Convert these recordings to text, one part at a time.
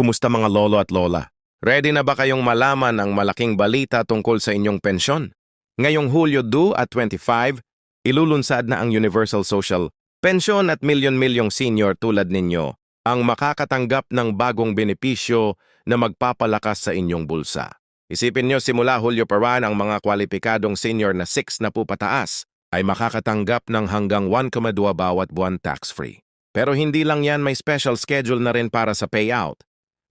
Kumusta mga lolo at lola? Ready na ba kayong malaman ang malaking balita tungkol sa inyong pensyon? Ngayong Hulyo 2 at 25, ilulunsad na ang Universal Social Pension at milyon-milyong senior tulad ninyo ang makakatanggap ng bagong benepisyo na magpapalakas sa inyong bulsa. Isipin nyo simula Hulyo pa ran ang mga kwalipikadong senior na 6 na po pataas ay makakatanggap ng hanggang 1,2 bawat buwan tax-free. Pero hindi lang yan may special schedule na rin para sa payout.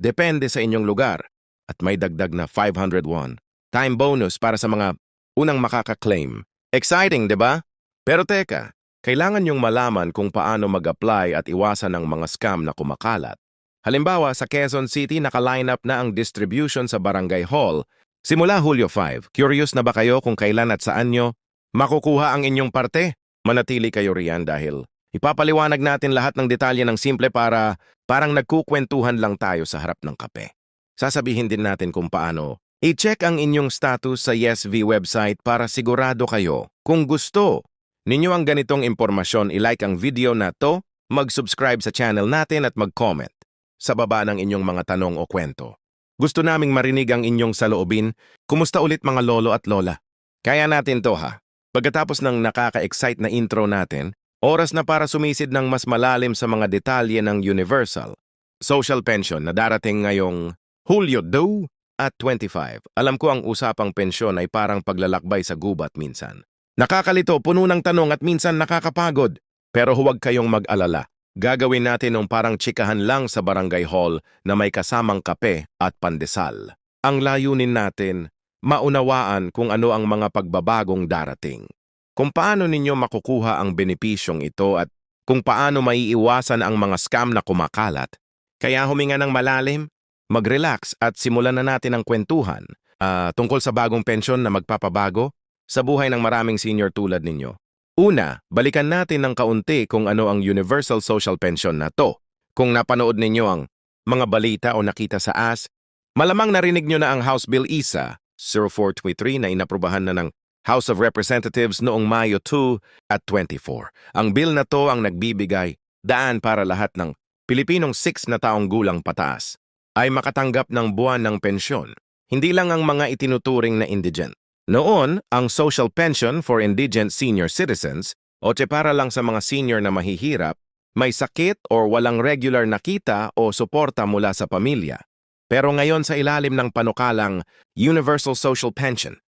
Depende sa inyong lugar at may dagdag na 501 time bonus para sa mga unang makaka-claim. Exciting, di ba? Pero teka, kailangan yung malaman kung paano mag-apply at iwasan ang mga scam na kumakalat. Halimbawa, sa Quezon City naka-line up na ang distribution sa Barangay Hall simula Hulyo 5. Curious na ba kayo kung kailan at saan nyo makukuha ang inyong parte? Manatili kayo riyan dahil ipapaliwanag natin lahat ng detalye ng simple para parang nagkukwentuhan lang tayo sa harap ng kape. Sasabihin din natin kung paano i-check ang inyong status sa YesV website para sigurado kayo. Kung gusto ninyo ang ganitong impormasyon, ilike ang video na to, mag-subscribe sa channel natin at mag-comment sa baba ng inyong mga tanong o kwento. Gusto naming marinig ang inyong saloobin. Kumusta ulit mga lolo at lola? Kaya natin to ha. Pagkatapos ng nakaka-excite na intro natin, oras na para sumisid ng mas malalim sa mga detalye ng Universal Social Pension na darating ngayong Hulyo 2 at 25. Alam ko ang usapang pensyon ay parang paglalakbay sa gubat minsan. Nakakalito, puno ng tanong at minsan nakakapagod. Pero huwag kayong mag-alala. Gagawin natin ng parang tsikahan lang sa barangay hall na may kasamang kape at pandesal. Ang layunin natin, maunawaan kung ano ang mga pagbabagong darating. Kung paano ninyo makukuha ang benepisyong ito at kung paano maiiwasan ang mga scam na kumakalat. Kaya huminga ng malalim, mag-relax at simulan na natin ang kwentuhan ah, tungkol sa bagong pensyon na magpapabago sa buhay ng maraming senior tulad ninyo. Una, balikan natin ng kaunti kung ano ang Universal Social Pension na to. Kung napanood ninyo ang mga balita o nakita sa AS, malamang narinig nyo na ang House Bill ISA 0423 na inaprubahan na ng House of Representatives noong Mayo 2 at 24. Ang bill na to ang nagbibigay daan para lahat ng Pilipinong 6 na taong gulang pataas ay makatanggap ng buwan ng pensyon, hindi lang ang mga itinuturing na indigent. Noon, ang social pension for indigent senior citizens o para lang sa mga senior na mahihirap, may sakit o walang regular na kita o suporta mula sa pamilya. Pero ngayon sa ilalim ng panukalang Universal Social Pension,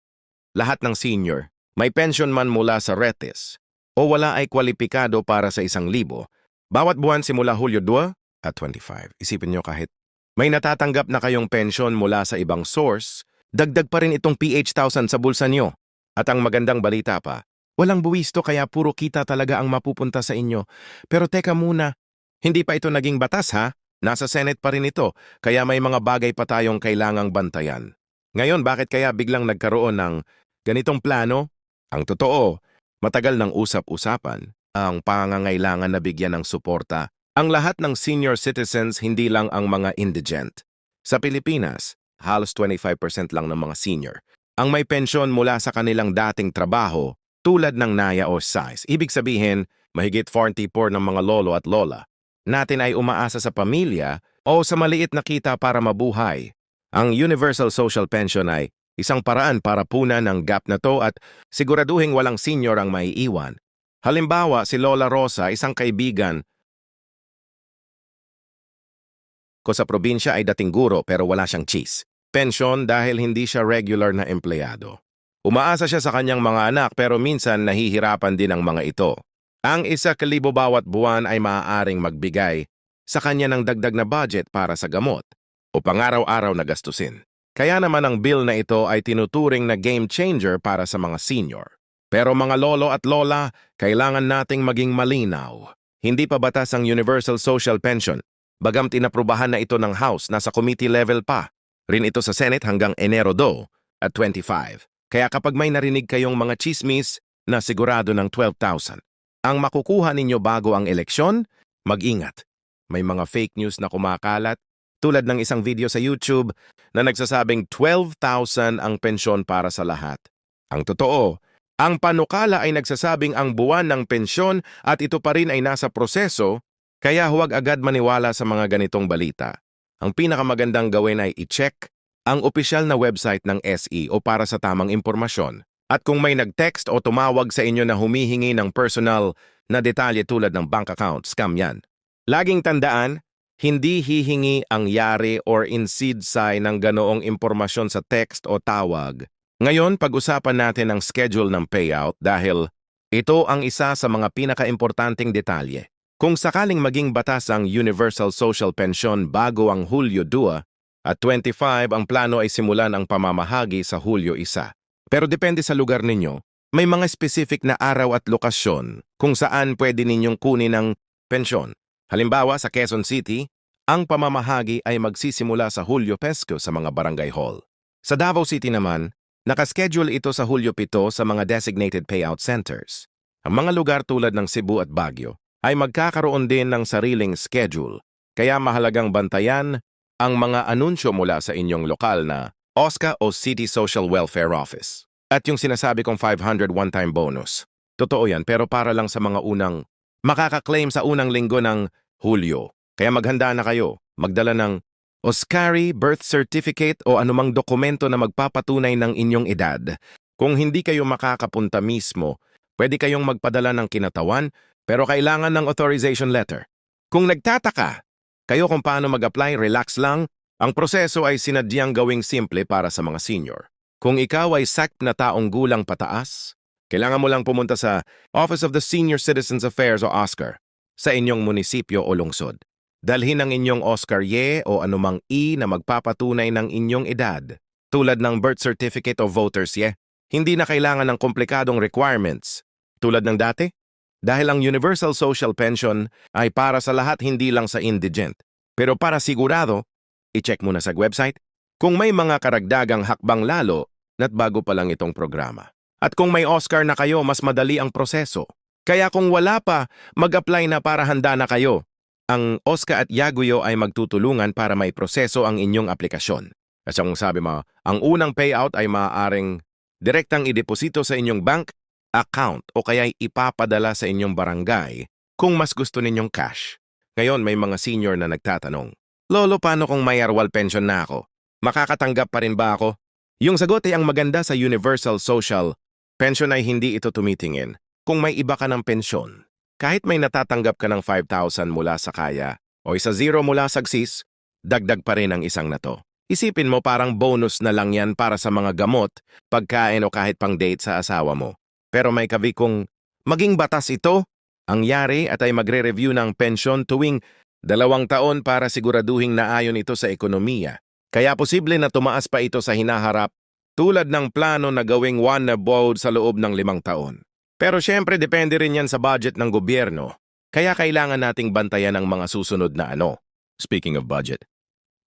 lahat ng senior, may pension man mula sa RETES o wala ay kwalipikado para sa isang libo, bawat buwan simula Hulyo 2 at 25. Isipin nyo kahit may natatanggap na kayong pensyon mula sa ibang source, dagdag pa rin itong PH1000 sa bulsa nyo. At ang magandang balita pa, walang buwisto kaya puro kita talaga ang mapupunta sa inyo. Pero teka muna, hindi pa ito naging batas ha? Nasa Senate pa rin ito, kaya may mga bagay pa tayong kailangang bantayan. Ngayon, bakit kaya biglang nagkaroon ng ganitong plano? Ang totoo, matagal ng usap-usapan ang pangangailangan na bigyan ng suporta ang lahat ng senior citizens hindi lang ang mga indigent. Sa Pilipinas, halos 25% lang ng mga senior ang may pensyon mula sa kanilang dating trabaho tulad ng NAYA o SIZE. Ibig sabihin, mahigit 44 ng mga lolo at lola natin ay umaasa sa pamilya o sa maliit na kita para mabuhay. Ang Universal Social Pension ay isang paraan para punan ang gap na to at siguraduhin walang senior ang maiiwan. Halimbawa, si Lola Rosa, isang kaibigan ko sa probinsya ay dating guro pero wala siyang cheese. Pensyon dahil hindi siya regular na empleyado. Umaasa siya sa kanyang mga anak pero minsan nahihirapan din ang mga ito. Ang isa kalibo bawat buwan ay maaaring magbigay sa kanya ng dagdag na budget para sa gamot o pangaraw-araw na gastusin. Kaya naman ang bill na ito ay tinuturing na game changer para sa mga senior. Pero mga lolo at lola, kailangan nating maging malinaw. Hindi pa batas ang Universal Social Pension Bagam tinaprubahan na ito ng House, nasa committee level pa. Rin ito sa Senate hanggang Enero 2 at 25. Kaya kapag may narinig kayong mga chismis na sigurado ng 12,000, ang makukuha ninyo bago ang eleksyon, mag-ingat. May mga fake news na kumakalat, tulad ng isang video sa YouTube na nagsasabing 12,000 ang pensyon para sa lahat. Ang totoo, ang panukala ay nagsasabing ang buwan ng pensyon at ito pa rin ay nasa proseso kaya huwag agad maniwala sa mga ganitong balita. ang pinakamagandang gawin ay i-check ang opisyal na website ng SE o para sa tamang impormasyon. At kung may nag-text o tumawag sa inyo na humihingi ng personal na detalye tulad ng bank account, scam yan. Laging tandaan, hindi hihingi ang yari or insidsay ng ganoong impormasyon sa text o tawag. Ngayon, pag-usapan natin ang schedule ng payout dahil ito ang isa sa mga pinakaimportanteng detalye. Kung sakaling maging batas ang Universal Social Pension bago ang Hulyo 2 at 25 ang plano ay simulan ang pamamahagi sa Hulyo 1. Pero depende sa lugar ninyo, may mga specific na araw at lokasyon kung saan pwede ninyong kunin ang pensyon. Halimbawa sa Quezon City, ang pamamahagi ay magsisimula sa Hulyo Pesco sa mga barangay hall. Sa Davao City naman, nakaschedule ito sa Hulyo 7 sa mga designated payout centers. Ang mga lugar tulad ng Cebu at Baguio ay magkakaroon din ng sariling schedule, kaya mahalagang bantayan ang mga anunsyo mula sa inyong lokal na OSCA o City Social Welfare Office. At yung sinasabi kong 500 one-time bonus. Totoo yan, pero para lang sa mga unang makaka-claim sa unang linggo ng Hulyo. Kaya maghanda na kayo, magdala ng OSCARI, birth certificate o anumang dokumento na magpapatunay ng inyong edad. Kung hindi kayo makakapunta mismo, pwede kayong magpadala ng kinatawan pero kailangan ng authorization letter. Kung nagtataka, kayo kung paano mag-apply, relax lang, ang proseso ay sinadyang gawing simple para sa mga senior. Kung ikaw ay sacked na taong gulang pataas, kailangan mo lang pumunta sa Office of the Senior Citizens Affairs o OSCAR sa inyong munisipyo o lungsod. Dalhin ang inyong OSCAR ye o anumang E na magpapatunay ng inyong edad, tulad ng birth certificate o voter's ye. Hindi na kailangan ng komplikadong requirements, tulad ng dati. Dahil ang Universal Social Pension ay para sa lahat hindi lang sa indigent. Pero para sigurado, i-check muna sa website kung may mga karagdagang hakbang lalo na't bago pa lang itong programa. At kung may Oscar na kayo, mas madali ang proseso. Kaya kung wala pa, mag-apply na para handa na kayo. Ang Oscar at Yaguyo ay magtutulungan para may proseso ang inyong aplikasyon. Kasi kung sabi mo, ang unang payout ay maaaring direktang ideposito sa inyong bank account o kaya ipapadala sa inyong barangay kung mas gusto ninyong cash. Ngayon may mga senior na nagtatanong, Lolo, paano kung may arwal pension na ako? Makakatanggap pa rin ba ako? Yung sagot ay ang maganda sa Universal Social Pension ay hindi ito tumitingin kung may iba ka ng pensyon. Kahit may natatanggap ka ng 5,000 mula sa kaya o isa zero mula sa GSIS, dagdag pa rin ang isang na to. Isipin mo parang bonus na lang yan para sa mga gamot, pagkain o kahit pang date sa asawa mo. Pero may kavi kung maging batas ito, ang yari at ay magre-review ng pensyon tuwing dalawang taon para siguraduhing naayon ito sa ekonomiya. Kaya posible na tumaas pa ito sa hinaharap tulad ng plano na gawing one na board sa loob ng limang taon. Pero syempre depende rin yan sa budget ng gobyerno, kaya kailangan nating bantayan ang mga susunod na ano. Speaking of budget,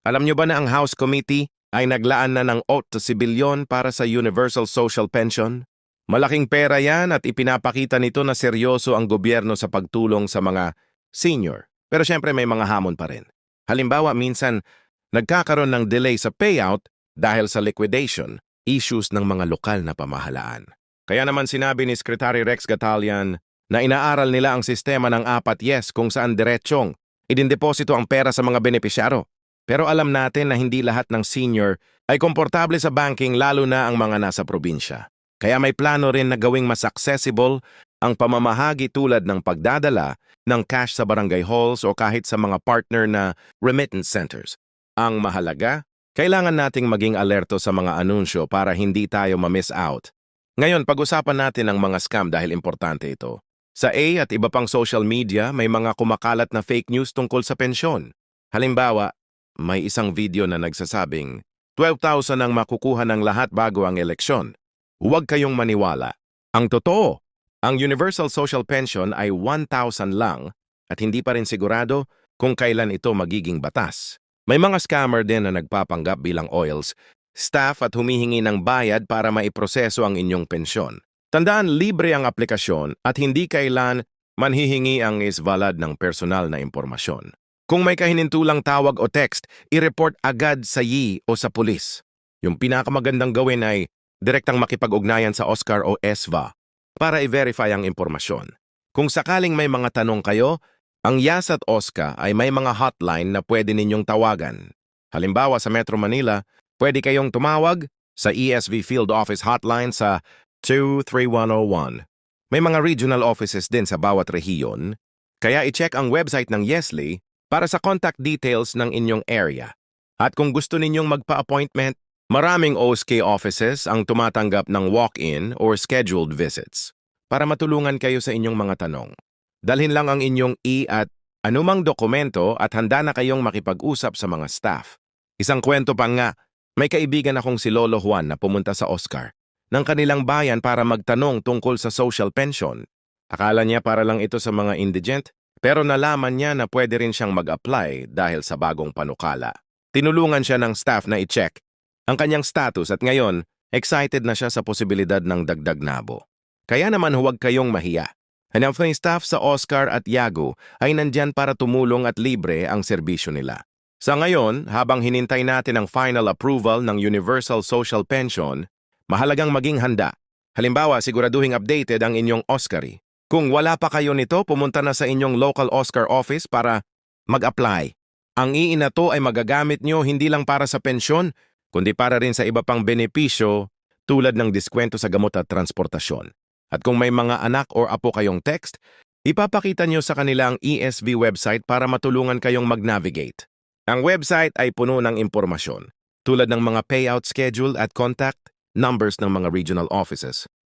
alam nyo ba na ang House Committee ay naglaan na ng 8 sibilyon para sa Universal Social Pension? Malaking pera yan at ipinapakita nito na seryoso ang gobyerno sa pagtulong sa mga senior. Pero syempre may mga hamon pa rin. Halimbawa, minsan nagkakaroon ng delay sa payout dahil sa liquidation, issues ng mga lokal na pamahalaan. Kaya naman sinabi ni Secretary Rex Gatalian na inaaral nila ang sistema ng apat yes kung saan diretsyong idindeposito ang pera sa mga benepisyaro. Pero alam natin na hindi lahat ng senior ay komportable sa banking lalo na ang mga nasa probinsya. Kaya may plano rin na gawing mas accessible ang pamamahagi tulad ng pagdadala ng cash sa barangay halls o kahit sa mga partner na remittance centers. Ang mahalaga, kailangan nating maging alerto sa mga anunsyo para hindi tayo ma-miss out ngayon, pag-usapan natin ang mga scam dahil importante ito. Sa A at iba pang social media, may mga kumakalat na fake news tungkol sa pensyon. Halimbawa, may isang video na nagsasabing 12,000 ang makukuha ng lahat bago ang eleksyon. Huwag kayong maniwala. Ang totoo, ang Universal Social Pension ay 1,000 lang at hindi pa rin sigurado kung kailan ito magiging batas. May mga scammer din na nagpapanggap bilang oils staff at humihingi ng bayad para maiproseso ang inyong pensyon. Tandaan libre ang aplikasyon at hindi kailan manhihingi ang isvalad ng personal na impormasyon. Kung may kahinintulang tawag o text, i-report agad sa YI o sa pulis. Yung pinakamagandang gawin ay direktang makipag-ugnayan sa Oscar o ESVA para i-verify ang impormasyon. Kung sakaling may mga tanong kayo, ang YAS at OSCA ay may mga hotline na pwede ninyong tawagan Halimbawa sa Metro Manila, pwede kayong tumawag sa ESV Field Office Hotline sa 23101. May mga regional offices din sa bawat rehiyon, kaya i-check ang website ng Yesli para sa contact details ng inyong area. At kung gusto ninyong magpa-appointment, maraming OSK offices ang tumatanggap ng walk-in or scheduled visits para matulungan kayo sa inyong mga tanong. Dalhin lang ang inyong E at anumang dokumento at handa na kayong makipag-usap sa mga staff. Isang kwento pa nga, may kaibigan akong si Lolo Juan na pumunta sa Oscar ng kanilang bayan para magtanong tungkol sa social pension. Akala niya para lang ito sa mga indigent, pero nalaman niya na pwede rin siyang mag-apply dahil sa bagong panukala. Tinulungan siya ng staff na i-check ang kanyang status at ngayon, excited na siya sa posibilidad ng dagdag nabo. Kaya naman huwag kayong mahiya. Hanap ng staff sa Oscar at Yago ay nandyan para tumulong at libre ang serbisyo nila. Sa ngayon, habang hinintay natin ang final approval ng Universal Social Pension, mahalagang maging handa. Halimbawa, siguraduhing updated ang inyong Oscary. Kung wala pa kayo nito, pumunta na sa inyong local Oscar office para mag-apply. Ang iina to ay magagamit nyo hindi lang para sa pensyon, kundi para rin sa iba pang benepisyo tulad ng diskwento sa gamot at transportasyon. At kung may mga anak or apo kayong text, ipapakita nyo sa kanila ang ESV website para matulungan kayong mag-navigate. Ang website ay puno ng impormasyon, tulad ng mga payout schedule at contact numbers ng mga regional offices.